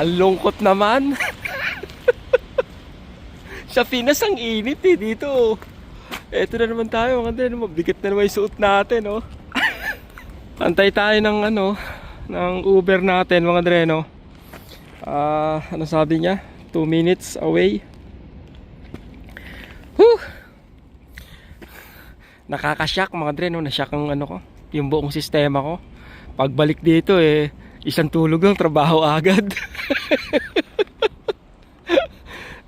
Ang lungkot naman. Sa Pinas ang init eh dito. Eto na naman tayo mga dre, mabigat na naman yung suot natin oh. Antay tayo ng ano, ng Uber natin mga dre no. Ah, ano sabi niya? 2 minutes away. Whew! Nakakashock mga dre no, nashock ang ano ko, yung buong sistema ko. Pagbalik dito eh, isang tulog lang, trabaho agad.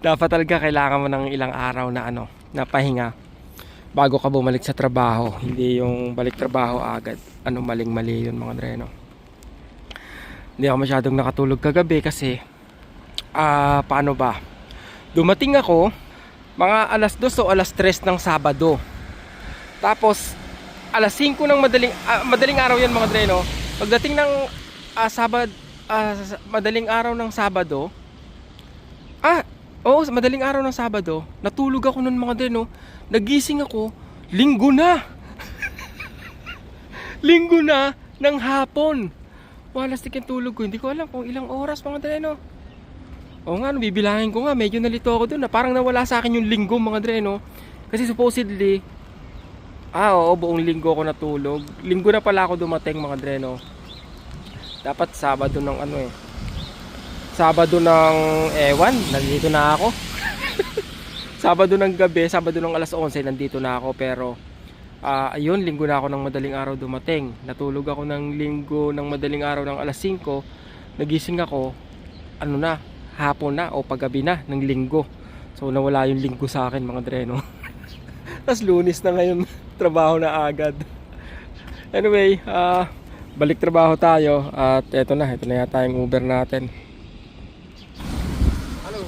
Dapat talaga kailangan mo ng ilang araw na ano, na pahinga bago ka bumalik sa trabaho. Hindi yung balik trabaho agad. Ano maling-mali yun mga dre no. Hindi ako masyadong nakatulog kagabi kasi ah paano ba? Dumating ako mga alas 2 o alas 3 ng Sabado. Tapos alas 5 ng madaling ah, madaling araw 'yan mga dre no. Pagdating ng ah, Sabad sa- madaling araw ng Sabado, ah, oo, madaling araw ng Sabado, natulog ako noon mga dre no. Nagising ako, linggo na. linggo na ng hapon. Walastik yung tulog ko. Hindi ko alam kung ilang oras mga dre no. Oo nga, bibilangin ko nga, medyo nalito ako dun na parang nawala sa akin yung linggo mga dre no. Kasi supposedly, ah oo, buong linggo ako natulog. Linggo na pala ako dumating mga dre no. Dapat Sabado ng ano eh. Sabado ng ewan, nandito na ako. Sabado ng gabi, Sabado ng alas 11, nandito na ako pero ah ayun, linggo na ako ng madaling araw dumating. Natulog ako ng linggo ng madaling araw ng alas 5. Nagising ako, ano na, hapon na o paggabi na ng linggo. So nawala yung linggo sa akin mga dreno. Tapos lunis na ngayon, trabaho na agad. Anyway, ah balik trabaho tayo at eto na, eto na yata yung Uber natin. Hello.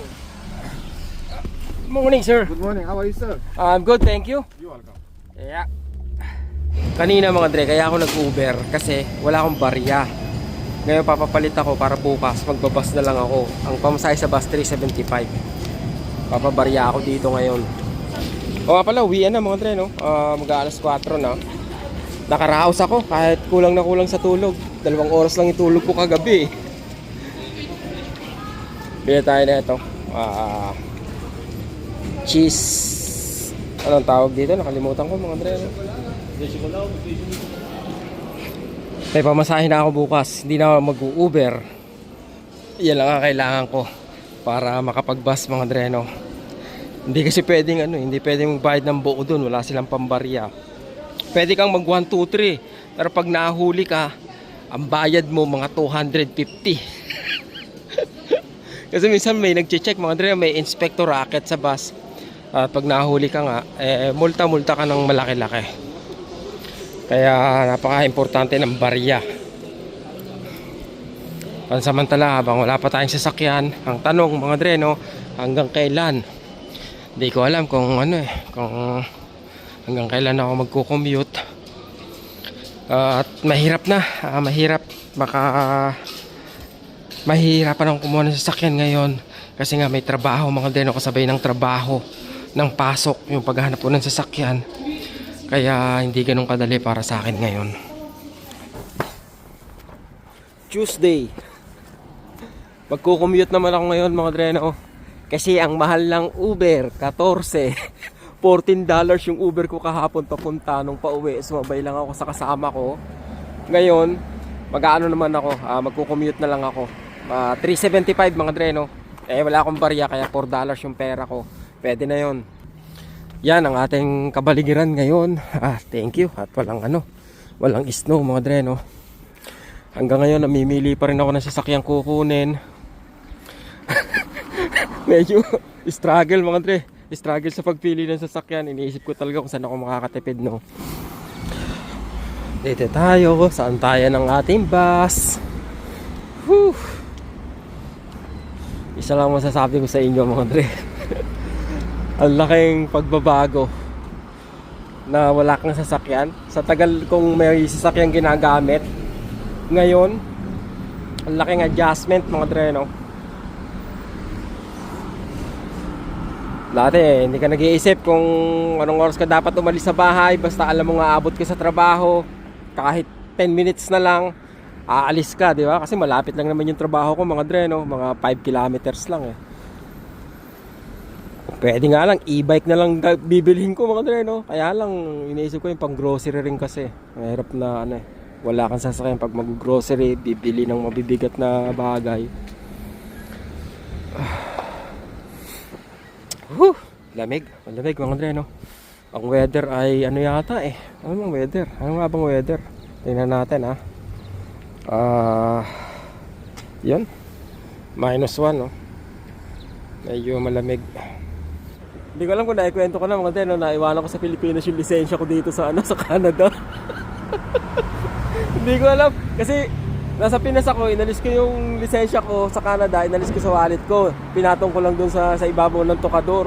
Morning sir. Good morning. How are you, sir? I'm good, thank you. You welcome. Yeah. Kanina mga dre, kaya ako nag-Uber kasi wala akong barya. Ngayon papapalit ako para bukas magbabas na lang ako. Ang pamasahe sa bus 375. Papabarya ako dito ngayon. O nga pala, uwian na mga dre, no? Ah, mag-aalas 4 na. Nakaraos ako kahit kulang na kulang sa tulog. Dalawang oras lang itulog ko kagabi. Bili tayo na ito. Ah, cheese Anong tawag dito? Nakalimutan ko mga dre. no? May pamasahin na ako bukas. Hindi na ako mag-Uber. Yan lang ang kailangan ko para makapag-bus mga dreno. Hindi kasi pwedeng ano, hindi pwedeng magbayad ng buo doon. Wala silang pambarya. Pwede kang mag 1, 2, 3. Pero pag nahuli ka, ang bayad mo mga 250. kasi minsan may nagche-check mga dreno, may inspector racket sa bus. At pag nahuli ka nga, eh, multa-multa ka ng malaki-laki. Kaya napaka-importante ng barya. Pansamantala habang wala pa tayong sasakyan, ang tanong mga dre no, hanggang kailan? Hindi ko alam kung ano eh, kung hanggang kailan ako magko-commute. Ah, at mahirap na, ah, mahirap baka mahirapan akong kumuha ng sasakyan ngayon kasi nga may trabaho mga dre no, kasabay ng trabaho ng pasok yung paghahanap ko ng sasakyan. Kaya hindi ganun kadali para sa akin ngayon. Tuesday. Magko-commute naman ako ngayon mga dreno. Kasi ang mahal ng Uber, 14. 14 dollars yung Uber ko kahapon papunta nung pauwi. Sumabay lang ako sa kasama ko. Ngayon, mag-ano naman ako, ah, magko-commute na lang ako. Ah, 375 mga dreno. Eh wala akong barya kaya 4 dollars yung pera ko. Pwede na yon. Yan ang ating kabaligiran ngayon. Ah, thank you. At walang ano, walang snow mga dreno. Hanggang ngayon namimili pa rin ako ng sasakyang kukunin. Medyo struggle mga dre. Struggle sa pagpili ng sasakyan. Iniisip ko talaga kung saan ako makakatipid no. Dito tayo. Saan tayo ng ating bus? Whew. Isa lang masasabi ko sa inyo mga dre. Ang laking pagbabago na wala kang sasakyan. Sa tagal kong may sasakyan ginagamit, ngayon, ang laking adjustment mga dre, no? Dati, eh, hindi ka nag-iisip kung anong oras ka dapat umalis sa bahay, basta alam mo nga abot ka sa trabaho, kahit 10 minutes na lang, aalis ka, di ba? Kasi malapit lang naman yung trabaho ko, mga dre, no? Mga 5 kilometers lang eh. Pwede nga lang, e-bike na lang bibilhin ko mga dre, no? Kaya lang, iniisip ko yung pang grocery rin kasi. Mahirap na ano eh. Wala kang sasakyan pag mag-grocery, bibili ng mabibigat na bagay. Whew! Lamig. Malamig mga dre, no? Ang weather ay ano yata eh. Ano bang weather? Ano nga bang weather? Tingnan natin ha. Ah, yun. Minus 1, no? Medyo malamig. Hindi ko alam kung naikwento ko na mga dre, no? Naiwanan ko sa Pilipinas yung lisensya ko dito sa, ano, sa Canada. Hindi ko alam. Kasi nasa Pinas ako, inalis ko yung lisensya ko sa Canada, inalis ko sa wallet ko. Pinatong ko lang dun sa, sa ibabaw ng tokador.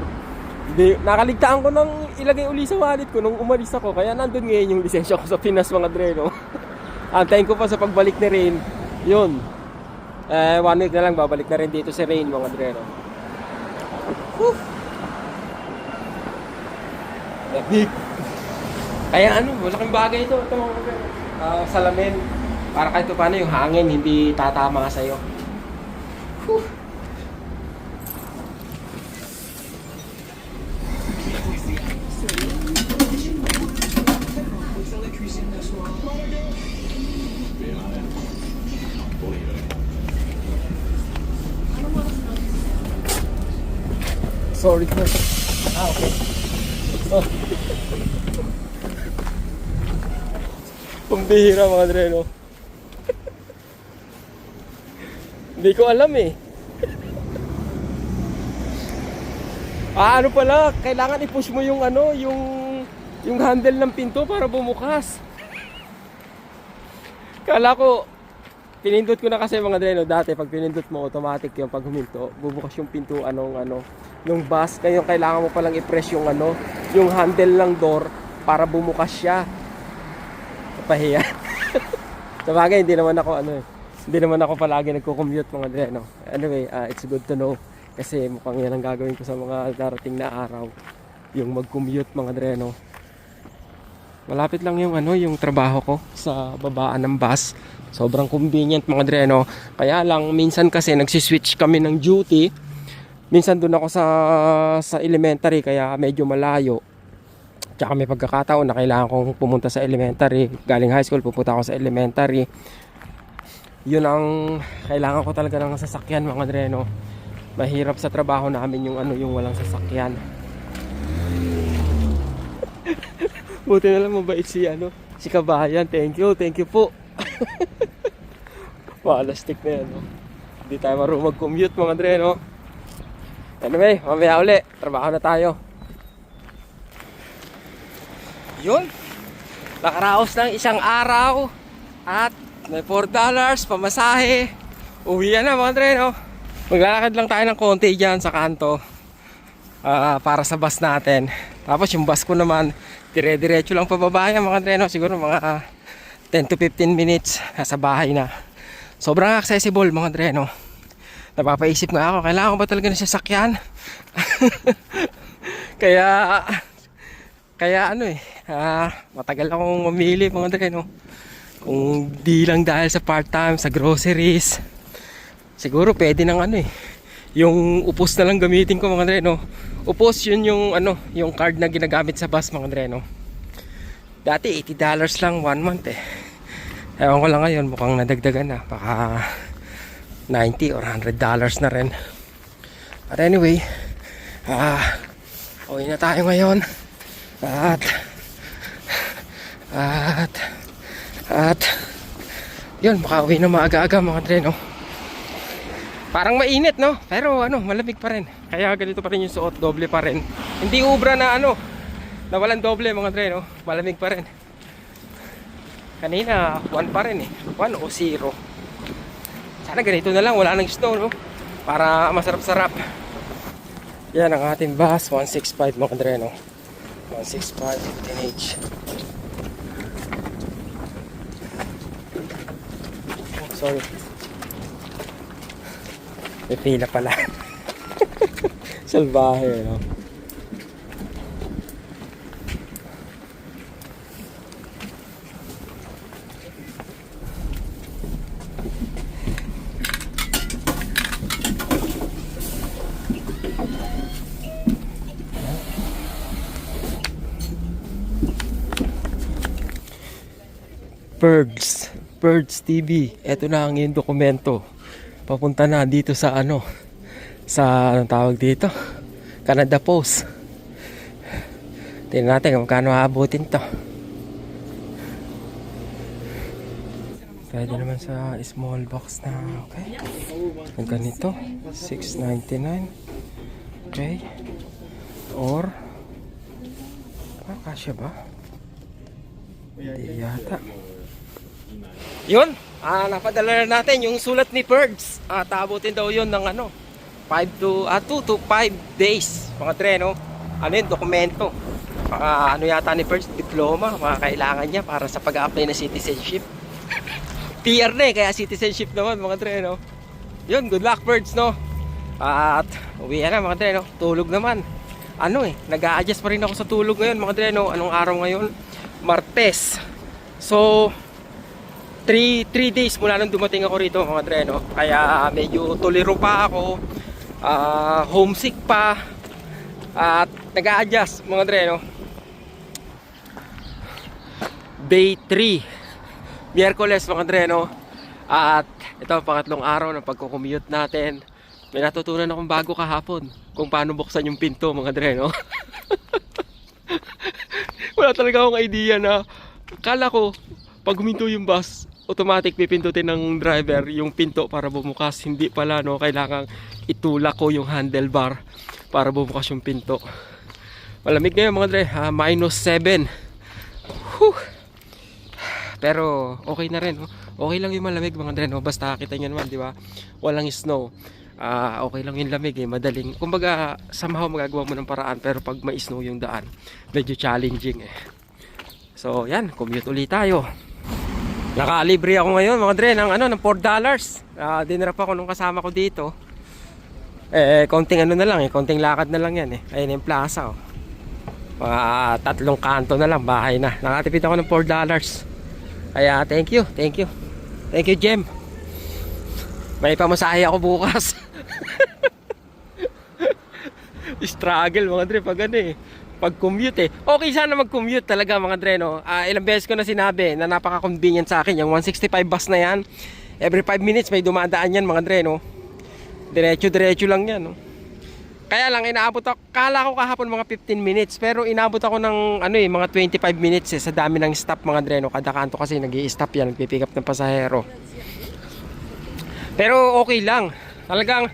Hindi, nakaligtaan ko nang ilagay uli sa wallet ko nung umalis ako. Kaya nandun ngayon yung lisensya ko sa Pinas mga dre, no? Antayin ko pa sa pagbalik ni Rain. Yun. Eh, one week na lang, babalik na rin dito si Rain mga dre, no? Lamig. Kaya ano, malaking bagay ito. Ito mga. Ah, salamin. Para kahit paano yung hangin, hindi tatama sa'yo. Whew. Sorry. Ah, okay. Oh. Pambihira mga dre, no? Hindi ko alam eh. ah, ano pala? Kailangan i-push mo yung ano, yung yung handle ng pinto para bumukas. Kala ko, pinindot ko na kasi mga dre, no? Dati pag pinindot mo, automatic yung pag huminto, bubukas yung pinto anong ano, yung bus. Ngayon kailangan mo palang i-press yung ano, yung handle ng door para bumukas siya. Pahiya. Sa bagay, hindi naman ako ano eh. Hindi naman ako palagi nagko-commute mga dre, no. Anyway, ah, it's good to know kasi mukhang yan ang gagawin ko sa mga darating na araw. Yung mag-commute mga dre, no. Malapit lang yung ano, yung trabaho ko sa babaan ng bus. Sobrang convenient mga dre, no. Kaya lang minsan kasi nagsiswitch kami ng duty. Minsan doon ako sa sa elementary kaya medyo malayo. Tsaka may pagkakataon na kailangan kong pumunta sa elementary. Galing high school, pupunta ako sa elementary. Yun ang kailangan ko talaga ng sasakyan mga dre, no. Mahirap sa trabaho namin yung ano yung walang sasakyan. Buti na lang mabait si ano, si Kabayan. Thank you, thank you po. Malastik na yan, no. Hindi tayo marunong mag-commute mga dre, no. Anyway, mamaya uli. Trabaho na tayo. Yun. Nakaraos ng isang araw. At may 4 dollars pamasahe. Uwi na mga dre, no. Maglalakad lang tayo ng konti dyan sa kanto. ah, para sa bus natin. Tapos yung bus ko naman, dire-diretso lang pababa yan mga dre. Siguro mga 10 to 15 minutes nasa bahay na. Sobrang accessible mga dre. Napapaisip nga ako, kailangan ko ba talaga ng sasakyan? kaya, kaya ano eh, ah, matagal akong mamili mga dre. Kung di lang dahil sa part-time, sa groceries, siguro pwede nang ano eh, yung upos na lang gamitin ko mga dre, no. Upos yun yung ano, yung card na ginagamit sa bus mga dre, no. Dati $80 lang one month eh. Ewan ko lang ngayon, mukhang nadagdagan na. Baka 90 or 100 dollars na rin. But anyway, ah, uwi na tayo ngayon. At, at, at, yun, makauwi na maaga-aga mga dre, no? Parang mainit, no? Pero ano, malamig pa rin. Kaya ganito pa rin yung suot, doble pa rin. Hindi ubra na ano, na walang doble mga dre, no? Malamig pa rin. Kanina, 1 pa rin eh. 1 o 0. Sana ganito na lang, wala nang snow, no? Para masarap-sarap. Yan ang ating bus, 165 mga dre, no? 165 15H. Sorry. May pila pala. Salbahe, no? Birds. Perds TV. Ito na ang iyong dokumento. Papunta na dito sa ano. Sa anong tawag dito? Canada Post. Tingnan natin kung magkano aabutin to. Pwede naman sa small box na okay. Ang ganito. 6.99. Okay. Or ah, kasya ba? Hindi yata. Yun, ah, napadala na natin yung sulat ni Perds. Ah, tabutin daw yun ng ano, 5 to, ah, 2 to 5 days. Mga tre, no? Ano yun, dokumento. Mga ano yata ni Perds, diploma, mga kailangan niya para sa pag-apply na citizenship. PR na eh, kaya citizenship naman, mga tre, no? Yun, good luck, Perds, no? At uwi na, mga tre, no? Tulog naman. Ano eh, nag-a-adjust pa rin ako sa tulog ngayon, mga tre, no? Anong araw ngayon? Martes. So, 3 3 days mula nung dumating ako rito mga dre. Kaya medyo tuliro pa ako. ah, homesick pa. At nag-a-adjust mga dre. Day 3. Miyerkules mga dre. At ito ang pangatlong araw ng pagko-commute natin. May natutunan akong bago kahapon kung paano buksan yung pinto mga dre. Wala talaga akong idea na kala ko pag huminto yung bus, automatic pipindutin ng driver yung pinto para bumukas. Hindi pala, no? Kailangan itulak ko yung handlebar para bumukas yung pinto. Malamig ngayon mga dre, ah, minus 7. Whew. Pero okay na rin. no? Okay lang yung malamig mga dre, no? Basta kita nyo naman, di ba? Walang snow. Ah, okay lang yung lamig eh, madaling. Kumbaga, somehow magagawa mo ng paraan pero pag may snow yung daan, medyo challenging eh. So, yan, commute ulit tayo. Nakalibre ako ngayon mga dre ng ano ng 4 dollars. Ah, dinrap ako nung kasama ko dito. Eh konting ano na lang eh, konting lakad na lang yan eh. Ayun yung plaza oh. Mga tatlong kanto na lang bahay na. Nakatipid ako ng 4 dollars. Kaya thank you, thank you. Thank you, Jem. May pamasahe ako bukas. Struggle mga dre pag ano eh pag commute eh. Okay sana mag-commute talaga mga dre no. Ah, ilang beses ko na sinabi na napaka-convenient sa akin yung 165 bus na yan. Every 5 minutes may dumadaan yan mga dre no. Diretso-diretso lang yan no. Kaya lang inaabot ako, kala ko kahapon mga 15 minutes pero inabot ako ng ano eh mga 25 minutes eh sa dami ng stop mga dre no. Kada kanto kasi nag-i-stop yan, nagpi-pick up ng pasahero. Pero okay lang. Talagang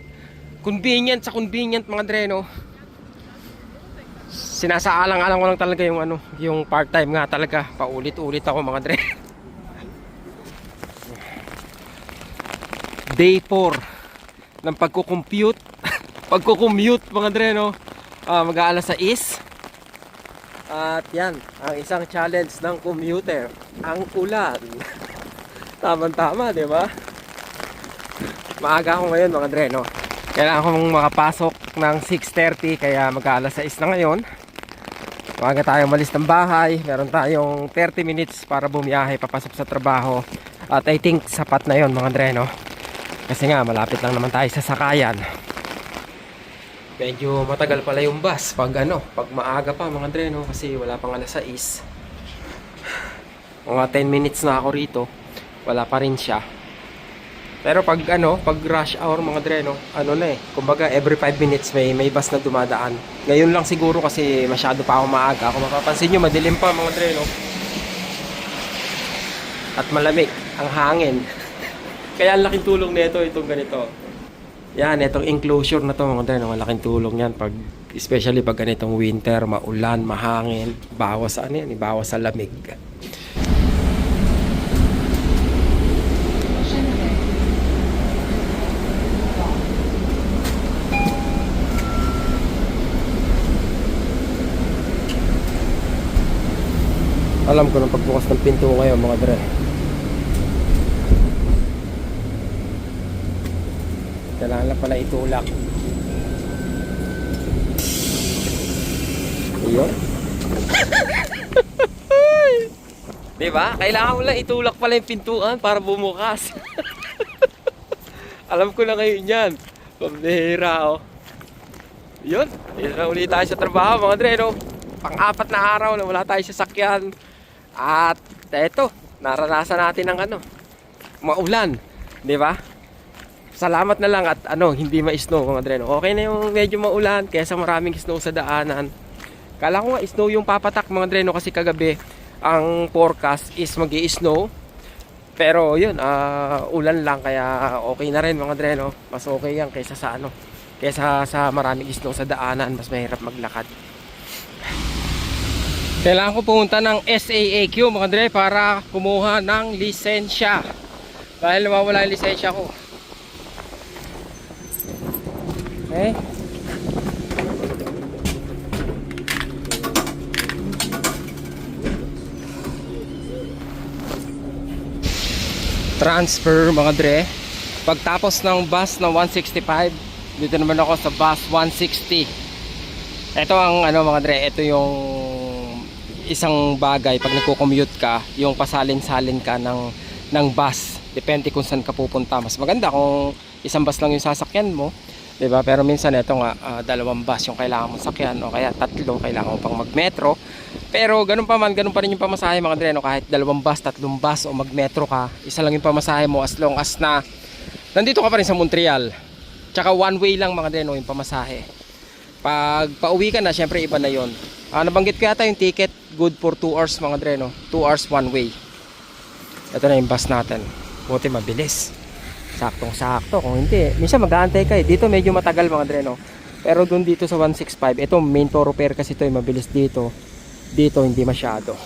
convenient sa convenient mga dre no sinasaalang-alang ko lang talaga yung ano, yung part-time nga talaga. Paulit-ulit ako mga dre. Day 4 ng pagko-compute. pagko-commute mga dre no. Ah, mag-aalas sa is. At yan, ang isang challenge ng commuter, ang ulan. Tama-tama, di ba? Maaga ako ngayon mga dre no. Kailangan kong makapasok ng 6.30 kaya mag-aalas 6 na ngayon. Maaga tayong malis ng bahay. Meron tayong 30 minutes para bumiyahe papasok sa trabaho. At I think sapat na yon mga dreno. Kasi nga malapit lang naman tayo sa sakayan. Medyo matagal pala yung bus pag ano, pag maaga pa mga dreno kasi wala pang alas 6. Mga 10 minutes na ako rito. Wala pa rin siya. Pero pag ano, pag rush hour mga dreno, ano na eh, kumbaga every 5 minutes may may bus na dumadaan. Ngayon lang siguro kasi masyado pa ako maaga. Kung mapapansin nyo, madilim pa mga dreno. At malamig ang hangin. Kaya ang laking tulong nito itong ganito. Yan, itong enclosure na to mga dreno, malaking tulong yan pag especially pag ganitong winter, maulan, mahangin, bawas sa ano yan, bawas sa lamig. Alam ko ng pagbukas ng pinto ngayon mga dre. Kailangan lang pala itulak. Ayun. Di ba? Kailangan mo lang itulak pala yung pintuan para bumukas. Alam ko na ngayon yan. Pambihira oh. Yun. Yun ulit tayo sa trabaho mga dre no. Pang-apat na araw na wala tayo sa sakyan. At eto, naranasan natin ng ano, maulan, 'di ba? Salamat na lang at ano, hindi ma-snow mga dreno. Okay na yung medyo maulan kaysa maraming snow sa daanan. Kala ko nga snow yung papatak mga dreno kasi kagabi ang forecast is mag snow Pero yun, ah, ulan lang kaya okay na rin mga dreno. Mas okay yan kaysa sa ano, kaysa sa maraming snow sa daanan, mas mahirap maglakad. Kailangan ko pumunta ng SAAQ mga dre para kumuha ng lisensya. Dahil nawawala yung lisensya ko. Okay. Transfer mga dre. Pagtapos ng bus na 165, dito naman ako sa bus 160. Ito ang ano mga dre, ito yung isang bagay pag nagko-commute ka, yung pasalin-salin ka ng ng bus. Depende kung saan ka pupunta. Mas maganda kung isang bus lang yung sasakyan mo, 'di ba? Pero minsan ito nga ah, dalawang bus yung kailangan mo sakyan o kaya tatlo kailangan mo pang mag-metro. Pero ganun pa man, ganun pa rin yung pamasahe mga dre, no? kahit dalawang bus, tatlong bus o mag-metro ka, isa lang yung pamasahe mo as long as na nandito ka pa rin sa Montreal. Tsaka one way lang mga dre, no, yung pamasahe. Pag pauwi ka na, syempre iba na yon. Ah, nabanggit ko yata yung ticket, good for 2 hours mga dre, no? 2 hours one way. Ito na yung bus natin. Buti mabilis. Saktong sakto. Kung hindi, minsan mag-aantay ka eh. Dito medyo matagal mga dre, no? Pero dun dito sa 165, ito main thoroughfare kasi ito, eh, mabilis dito. Dito hindi masyado.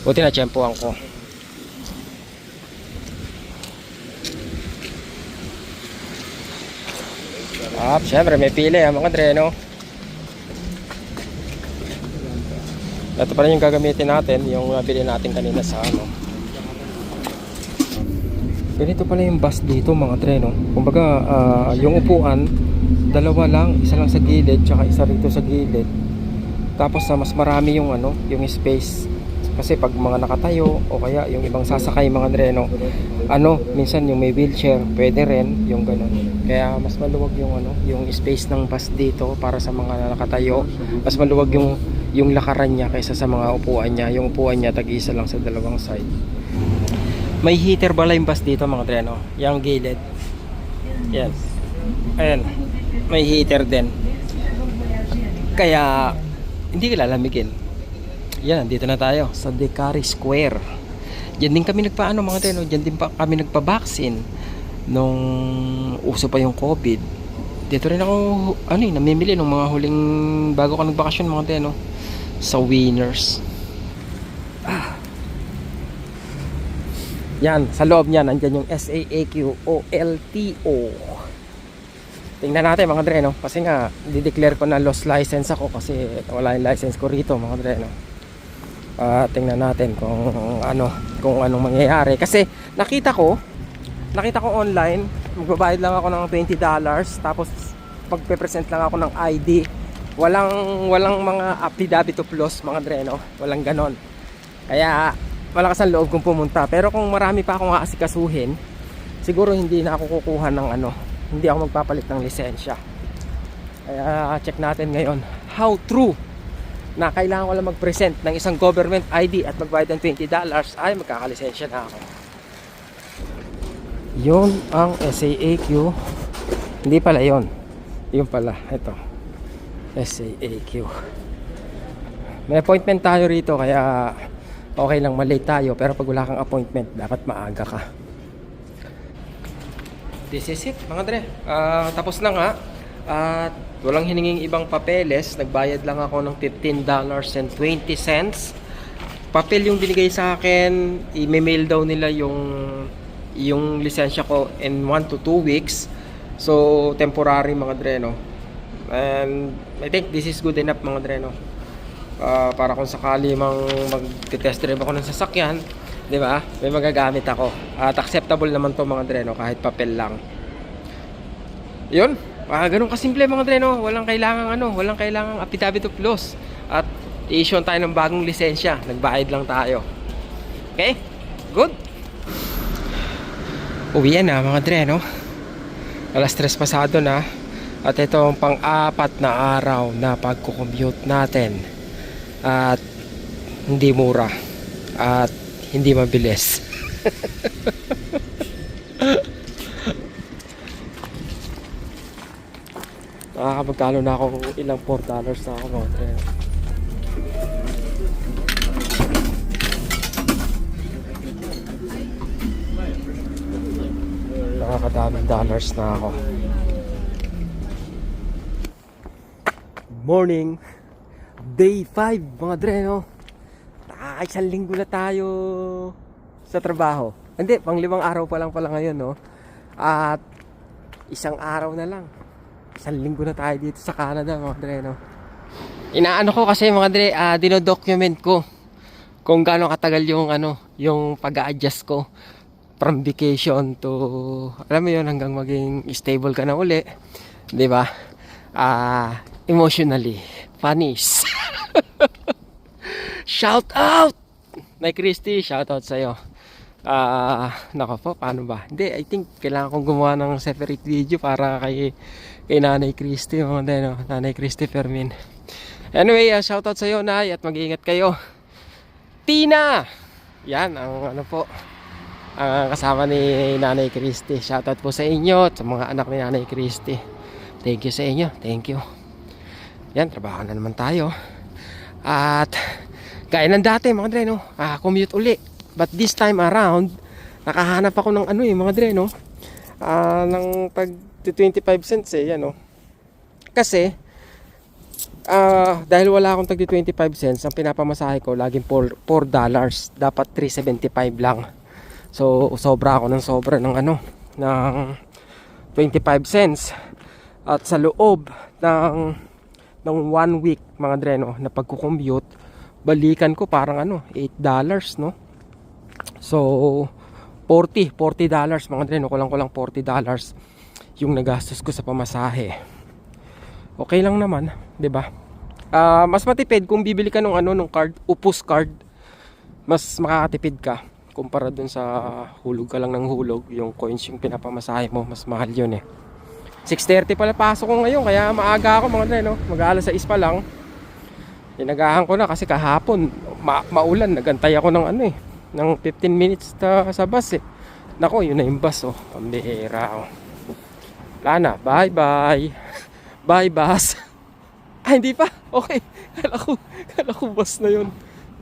Buti na tiyempohan ko. Ah, syempre may pili ah, mga dre, no? Ito pa rin yung gagamitin natin, yung nabili natin kanina sa ano. Ganito pala yung bus dito mga tre, no? Kumbaga, ah, yung upuan, dalawa lang, isa lang sa gilid, tsaka isa rito sa gilid. Tapos na mas marami yung ano, yung space. Kasi pag mga nakatayo o kaya yung ibang sasakay mga tre, no? Ano, minsan yung may wheelchair, pwede rin yung ganun. Kaya mas maluwag yung ano, yung space ng bus dito para sa mga nakatayo. Mas maluwag yung yung lakaran niya kaysa sa mga upuan niya. Yung upuan niya tag-isa lang sa dalawang side. May heater pala yung bus dito mga treno. Yung gilid. Yan. Ayan. May heater din. Kaya hindi ka lalamigin. Yan, dito na tayo sa Decari Square. Diyan din kami nagpaano mga treno. Diyan din pa kami nagpa-vaccine nung uso pa yung COVID. Dito rin ako ano eh, namimili ng mga huling bago ko nagbakasyon mga treno sa Winners. Yan, sa loob niya, nandyan yung SAAQ o LTO. Tingnan natin mga dre, no? Kasi nga, di-declare ko na lost license ako kasi wala yung license ko rito mga dre, no? Ah, tingnan natin kung ano, kung anong mangyayari. Kasi nakita ko, nakita ko online, magbabayad lang ako ng $20 tapos magpe-present lang ako ng ID. Walang walang mga affidavit of loss mga dre, no? Walang ganon. Kaya malakas ang loob kong pumunta. Pero kung marami pa akong aasikasuhin, siguro hindi na ako kukuha ng ano, hindi ako magpapalit ng lisensya. Kaya check natin ngayon how true na kailangan ko lang mag-present ng isang government ID at magbayad ng $20 ay magkakalisensya na ako. Yun ang SAAQ. Hindi pala yon. Yun pala. Ito. SAAQ. May appointment tayo rito kaya okay lang malate tayo pero pag wala kang appointment dapat maaga ka this is it mga dre Ah, tapos na nga at walang hininging ibang papeles nagbayad lang ako ng $15.20 papel yung binigay sa akin i-mail daw nila yung yung lisensya ko in 1 to 2 weeks so temporary mga dre no and I think this is good enough mga dre no Ah, para kung sakali mang mag-test drive ako ng sasakyan, 'di ba? May magagamit ako. At acceptable naman 'to mga dreno kahit papel lang. 'Yun. Ah, ganun kasimple mga dreno. Walang kailangan ano, walang kailangang affidavit of loss. At i-issue tayo ng bagong lisensya. Nagbayad lang tayo. Okay? Good. Uwi na mga dreno. Alas 3 pasado na. At ito ang pang-apat na araw na pagko-commute natin at hindi mura at hindi mabilis. Nakakapagkalo na ako ilang 4 dollars na ako mga dre. Nakakadaming dollars na ako. Morning! Day 5 mga dre no? Nakakaisang linggo na tayo sa trabaho. Hindi, pang limang araw pa lang pala ngayon no? At isang araw na lang. Isang linggo na tayo dito sa Canada mga dre no? Inaano ko kasi mga dre, ah, dinodocument ko kung gaano katagal yung ano, yung pag-a-adjust ko from vacation to alam mo yun hanggang maging stable ka na uli 'di ba? Ah emotionally funnies. Shout out! Nay Christy shout out sa iyo ah nako po paano ba hindi I think kailangan kong gumawa ng separate video para kay kay Nanay Christy mga no? Nanay Christy Fermin anyway uh, shout out sa iyo Nay at mag-iingat kayo Tina yan ang ano po ang kasama ni Nanay Christy. Shoutout po sa inyo at sa mga anak ni Nanay Christy. Thank you sa inyo. Thank you. Yan, trabaho na naman tayo. At gaya ng dati mga dre, no? Ah, commute uli. But this time around, nakahanap ako ng ano eh, mga dre, no? Ah, ng tag 25 cents eh, yan, no? Kasi, ah, dahil wala akong tag 25 cents, ang pinapamasahe ko laging 4, 4 dollars. Dapat 3.75 lang. So, sobra ako ng sobra ng ano, ng 25 cents. At sa loob ng ng one week, mga dreno, na pagkukommute, balikan ko parang ano, 8 dollars, no? So, 40, 40 dollars, mga dreno, kulang kulang 40 dollars yung nagastos ko sa pamasahe. Okay lang naman, 'di ba? Ah, mas matipid kung bibili ka ng ano, ng card, upus card. Mas makakatipid ka kumpara dun sa hulog ka lang ng hulog yung coins yung pinapamasahe mo mas mahal yun eh 6.30 pala pasok ko ngayon kaya maaga ako mga dre no mag alas 6 pa lang inagahan ko na kasi kahapon ma maulan nagantay ako ng ano eh ng 15 minutes ta sa bus eh. Nako yun na yung bus oh. Pambihira oh. Wala na. Bye bye bye bus. Ah hindi pa. Okay. Kala ko kala ko bus na yun.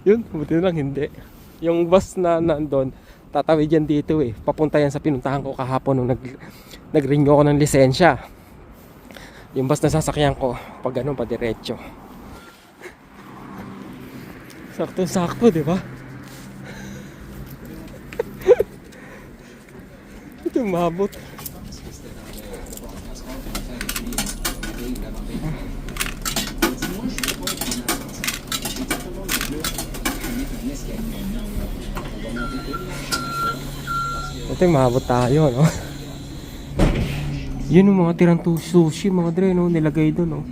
Yun buti lang hindi. Yung bus na nandun, tatawid yan dito eh. Papunta yan sa pinuntahan ko kahapon nung nag, nag-renew ako ng lisensya. Yung bus na sasakyan ko, pag ganun pa diretso. Sakto-sakto, di ba? Ito mabot. Ito yung mahabot tayo, no? Yun yung mga tirang sushi, mga dre, no? Nilagay doon, no?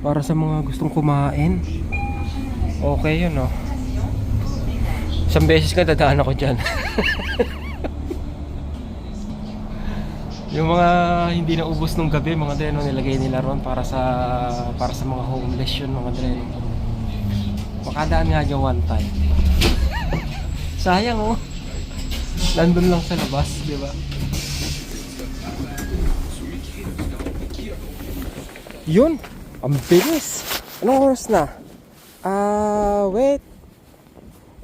Para sa mga gustong kumain. Okay yun, no? Isang beses ka dadaan ako dyan. yung mga hindi na ubos nung gabi, mga dre? Nilagay nila ron para sa para sa mga homeless yun, mga dre? Makadaan nga dyan one time. Sayang, oh. Nandun lang sa labas, di ba? Yun! Ang bilis! Anong oras na? Ah, wait.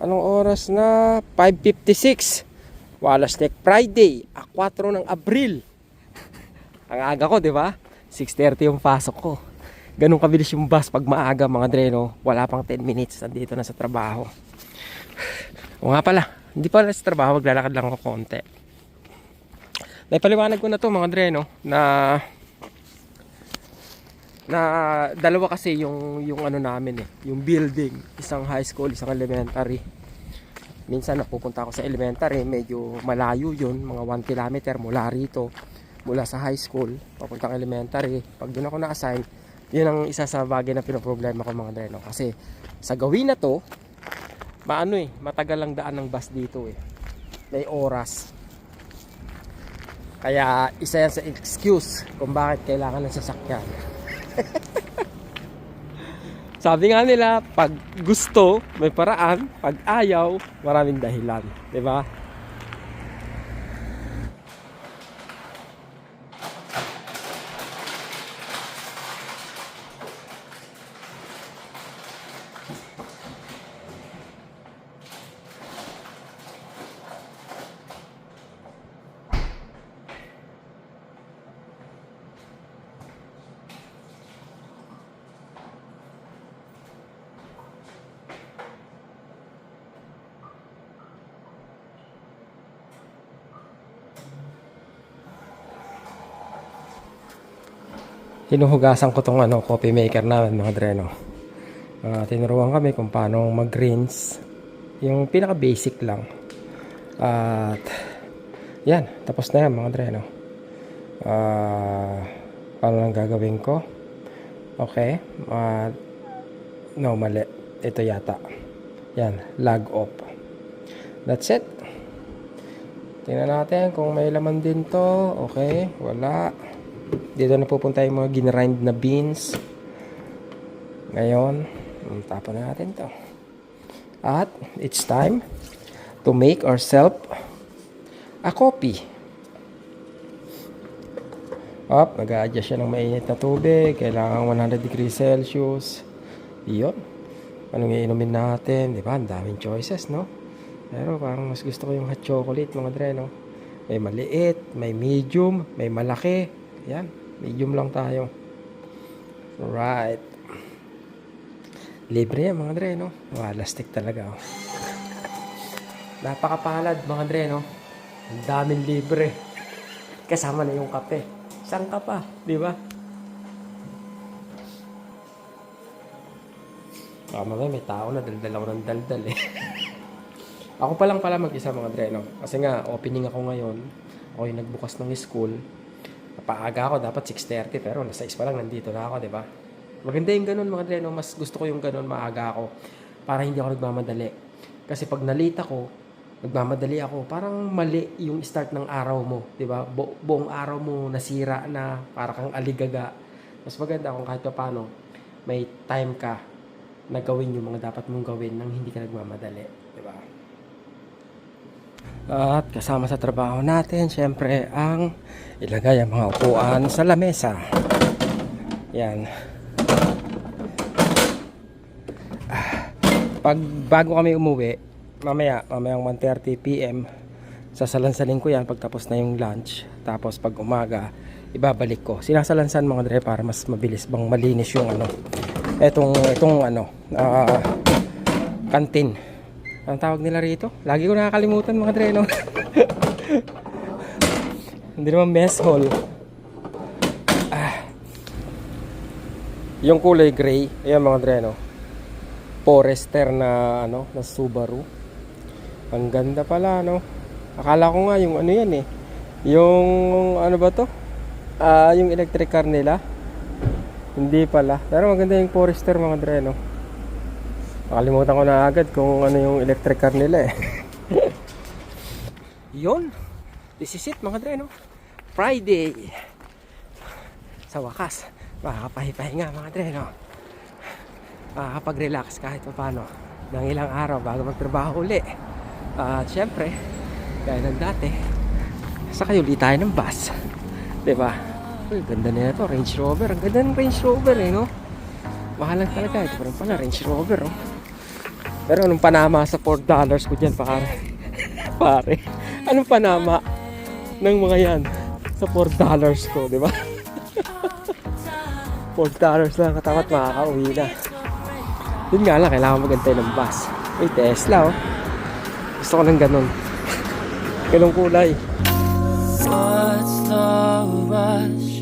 Anong oras na? 5.56. Wallace Neck Friday. A 4 ng Abril. Ang aga ko, di ba? 6.30 yung pasok ko. Ganun kabilis yung bus pag maaga mga dreno. Wala pang 10 minutes. Nandito na sa trabaho. O nga pala, hindi pa sa trabaho, maglalakad lang ako konti. Naipaliwanag ko na to mga dre, no? Na na dalawa kasi yung yung ano namin eh, yung building, isang high school, isang elementary. Minsan napupunta ako sa elementary, medyo malayo yun, mga 1 kilometer mula rito, mula sa high school, papuntang elementary. Pag doon ako na-assign, yun ang isa sa bagay na pinoproblema ko mga dre, no? Kasi sa gawin na to, maano eh, matagal lang daan ng bus dito eh. May oras. Kaya isa yan sa excuse kung bakit kailangan ng sasakyan. Sabi nga nila, pag gusto, may paraan. Pag ayaw, maraming dahilan. Di ba? Hinuhugasan ko tong ano, coffee maker namin mga dreno. Uh, tinuruan kami kung paano mag-rinse. Yung pinaka basic lang. At yan, tapos na yan mga dreno. Uh, paano lang gagawin ko? Okay. Uh, no, mali. Ito yata. Yan, log off. That's it. Tingnan natin kung may laman din to. Okay, wala. Dito na pupunta yung mga ginrind na beans. Ngayon, tapon na natin to. At it's time to make ourselves a coffee. Up, nag-a-adjust siya ng mainit na tubig. Kailangan 100 degrees Celsius. Iyon. Anong iinumin natin? Di ba? Ang daming choices, no? Pero parang mas gusto ko yung hot chocolate, mga dre, no? May maliit, may medium, may malaki. Yan. Medium lang tayo. Right. Libre yan, mga dre, no? Walastik talaga, oh. Napakapalad, mga dre, no? Ang daming libre. Kasama na yung kape. Isang ka pa, di ba? Ah, mamaya may tao na daldal ako ng daldal eh. ako pa lang pala mag-isa mga dre, no? Kasi nga, opening ako ngayon. Ako yung nagbukas ng school. Napaaga ako, dapat 6.30, pero nasa 6 pa lang, nandito na ako, di ba? Maganda yung ganun mga dre, no? Mas gusto ko yung ganun, maaga ako. Para hindi ako nagmamadali. Kasi pag nalita ko, nagmamadali ako, parang mali yung start ng araw mo, di ba? Bu- buong araw mo nasira na, para kang aligaga. Mas maganda kung kahit pa paano, may time ka na gawin yung mga dapat mong gawin nang hindi ka nagmamadali? At kasama sa trabaho natin, syempre, ang ilagay ang mga upuan sa lamesa. Yan. Ah, Pag bago kami umuwi, mamaya, mamayang 1.30 p.m., sasalansanin ko yan pagtapos na yung lunch. Tapos pag umaga, ibabalik ko. Sinasalansan mga dre para mas mabilis bang malinis yung ano. Etong, etong ano, ah, kantin. Ang tawag nila rito? Lagi ko nakakalimutan mga dre, no? Hindi naman mess hall. Ah. Yung kulay gray, ayan mga dre, no? Forester na, ano, na Subaru. Ang ganda pala, no? Akala ko nga yung ano yan eh. Yung, ano ba to? Ah, yung electric car nila. Hindi pala. Pero maganda yung Forester mga dre, no? Nakalimutan ko na agad kung ano yung electric car nila eh. Yun. This is it mga dre, no? Friday. Sa wakas, makakapahipahinga mga dre, no? Makakapag-relax kahit pa paano ng ilang araw bago magtrabaho uli. At syempre, gaya ng dati, sakay ulit tayo ng bus. ba? Uy, ganda na ito, Range Rover. Ang ganda ng Range Rover eh, no? Mahal lang talaga. Ito pa rin pala, Range Rover, oh. Pero anong panama sa 4 dollars ko dyan, pare? pare, anong panama ng mga yan sa 4 dollars ko, di ba? 4 dollars lang katapat makakauwi na. Yun nga lang, kailangan magantay ng bus. Uy, Tesla, oh. Gusto ko ng ganun. ganun kulay. What's the rush?